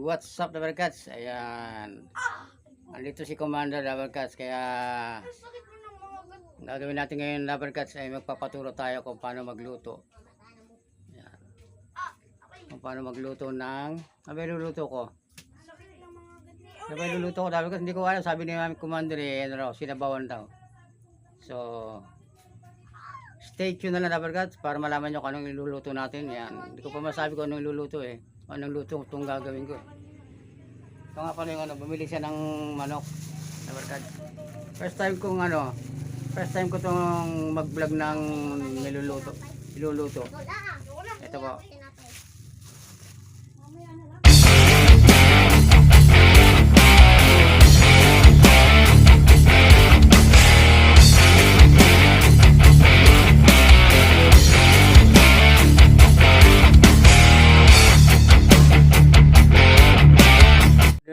what's up Dabarkats? Ayan. Andito si Commander Dabarkats kaya gagawin natin ngayon Dabarkats ay magpapaturo tayo kung paano magluto. Ayan. Kung paano magluto ng abay luluto ko. Abay luluto ko Dabarkats hindi ko alam sabi ni Mami Commander eh ano raw sinabawan daw. So stay tuned na lang Dabarkats para malaman nyo kung anong iluluto natin. Yan. Hindi ko pa masabi kung anong iluluto eh. Anong luto itong gagawin ko eh. Ito nga pala yung ano, bumili siya ng manok. Dabarkats. First time kong ano, first time ko itong mag-vlog ng niluluto. Iluluto. Ito po.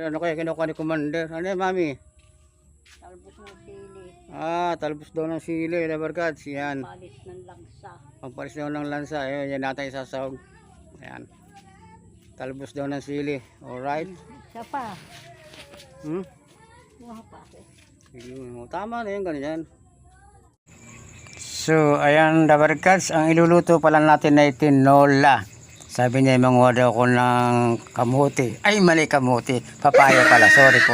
Ano kaya kinukuha ni Commander? Ano yan, mami? Talbos ng sili, Ah, talbos daw ng sili, Dabarkats. Yan. palis ng langsa. Pampalis daw ng lansa. Ayun, yan natin isasahog. Ayan. Talbos daw ng sili. Alright. Siya pa. Hmm? Muha pa ako. Ayun, oh, Tama na yun, ganyan. So, ayan, Dabarkats. Ang iluluto pala natin ay tinola. Sabi niya, manguha daw ko ng kamuti. Ay, mali kamuti. Papaya pala. Sorry po.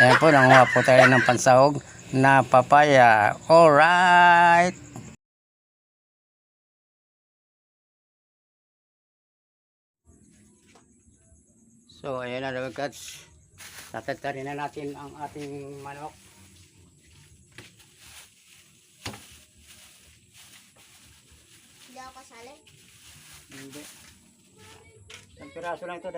Ayan po, nanguha po tayo ng pansahog na papaya. Alright. So, ayan na, Dabarkats. Tatagtarin na natin ang ating manok. Hindi ako kasali. Hindi. Isang piraso lang ito,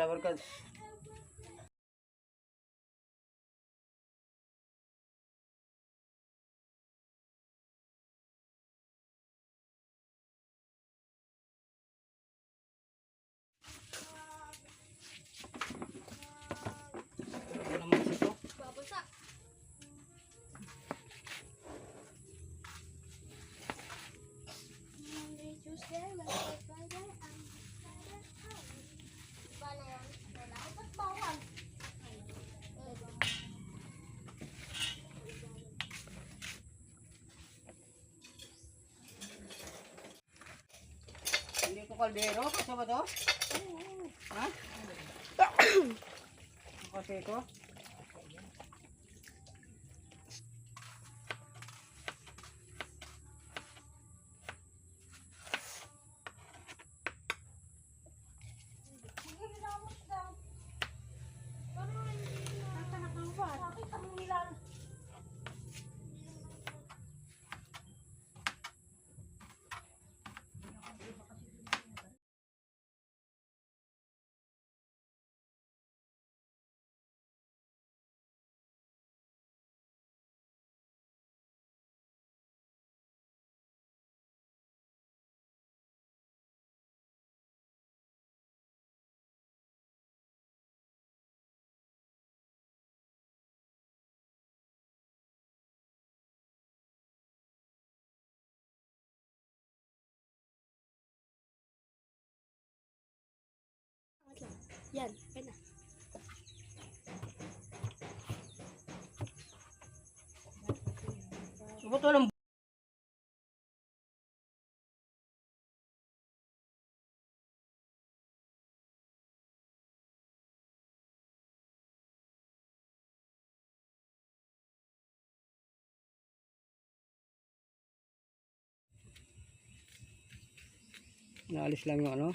kaldero? Kasi ba ito? Ha? Kasi ito? Yan, yan na. Ba't walang Naalis lang yung ano.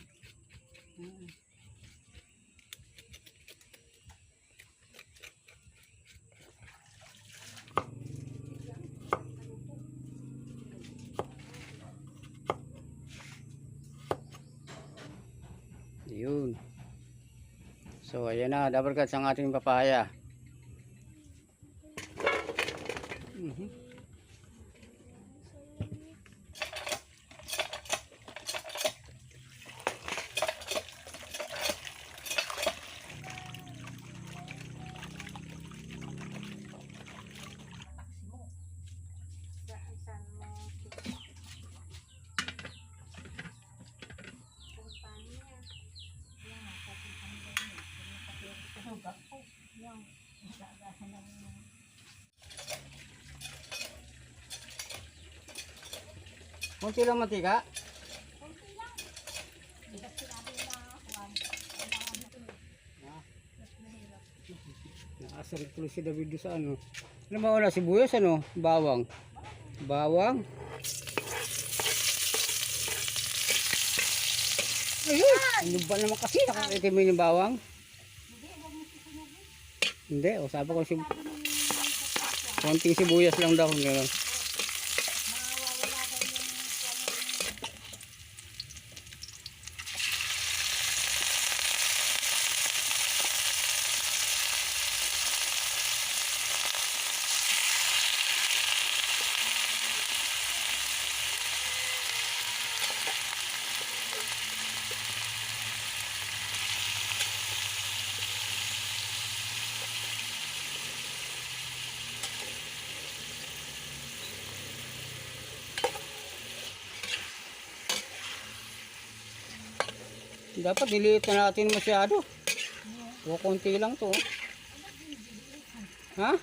Yun. So, ayan na. Double cuts ang ating papaya. Gagasan na rin. Kunti lang mantika. Nakasarap tuloy si David sa ano. Ano ba wala? Sibuyas ano? Bawang. Bawang. Ayun! Ano ba naman kasi? Nakakaitim mo yung bawang? Hindi. O sabi ko si... Konting sibuyas lang daw. Gano'n. Dapat diliit na natin masyado. O konti lang to. oh. Ha?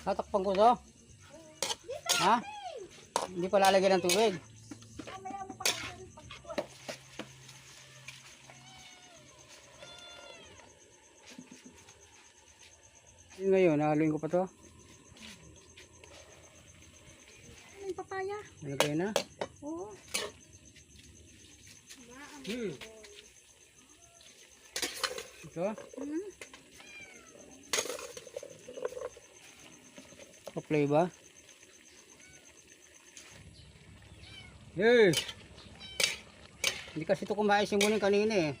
Tatakpan ko to. Ha? Hindi pa lalagyan ng tubig. Ngayon, nahaluin ko pa to. Ano yung papaya? Nalagay na. Oo. Hmm. Ito. Hmm. Pa-play ba? Hey! Hindi kasi ito kumain simunin kanina eh.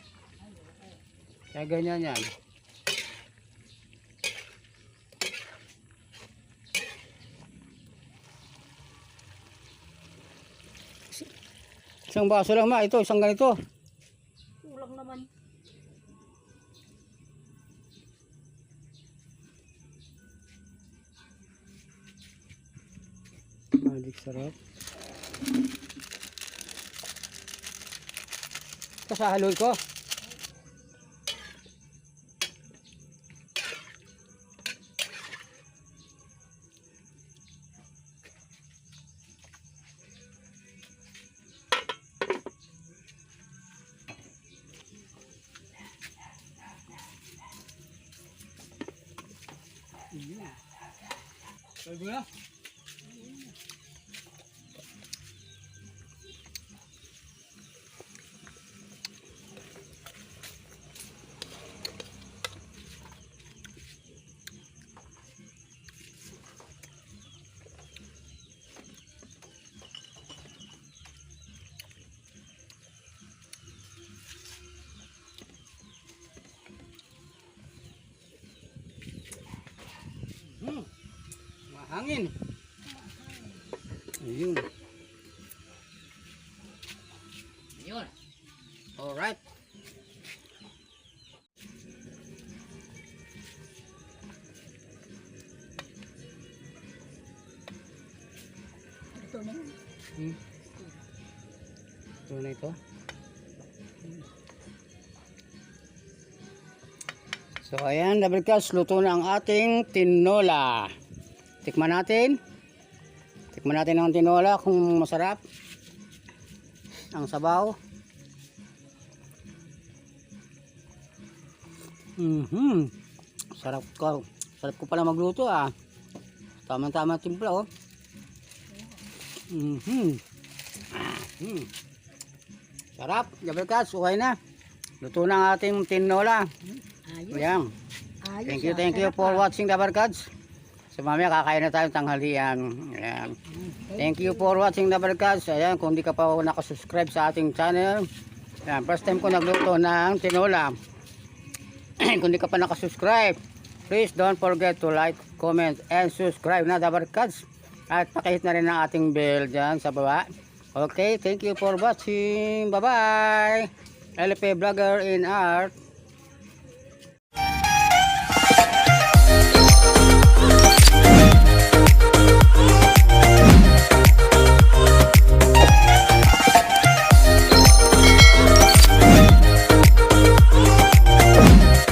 Kaya ganyan yan. Isang baso lang ma, ito, isang ganito. Kulang naman. Magic sarap. Ito sa haloy ko. Pwede na? Hmm. Mahangin. Ayun. Ayun. Alright. Ito na yun. Hmm. Ito na ito. So ayan, double cast, luto na ang ating tinola. Tikman natin. Tikman natin ang tinola kung masarap. Ang sabaw. Mhm. Sarap ko. Sarap ko pala magluto ah. Tama-tama timpla oh. Mhm. Mhm. Sarap. Double cast, okay na. Luto na ang ating tinola. Ayos. Ayan. Ayos. Thank you, ah. thank you for ah. watching the Barkads. So mamaya kakain na tayong tanghalian. Ayan. Thank you for watching the Barkads. Ayan, kung di ka pa nakasubscribe sa ating channel. Ayan, first time ko nagluto ng tinola. kung di ka pa nakasubscribe, please don't forget to like, comment, and subscribe na the Barkads. At pakihit na rin ang ating bell dyan sa baba. Okay, thank you for watching. Bye-bye. LP Vlogger in Art.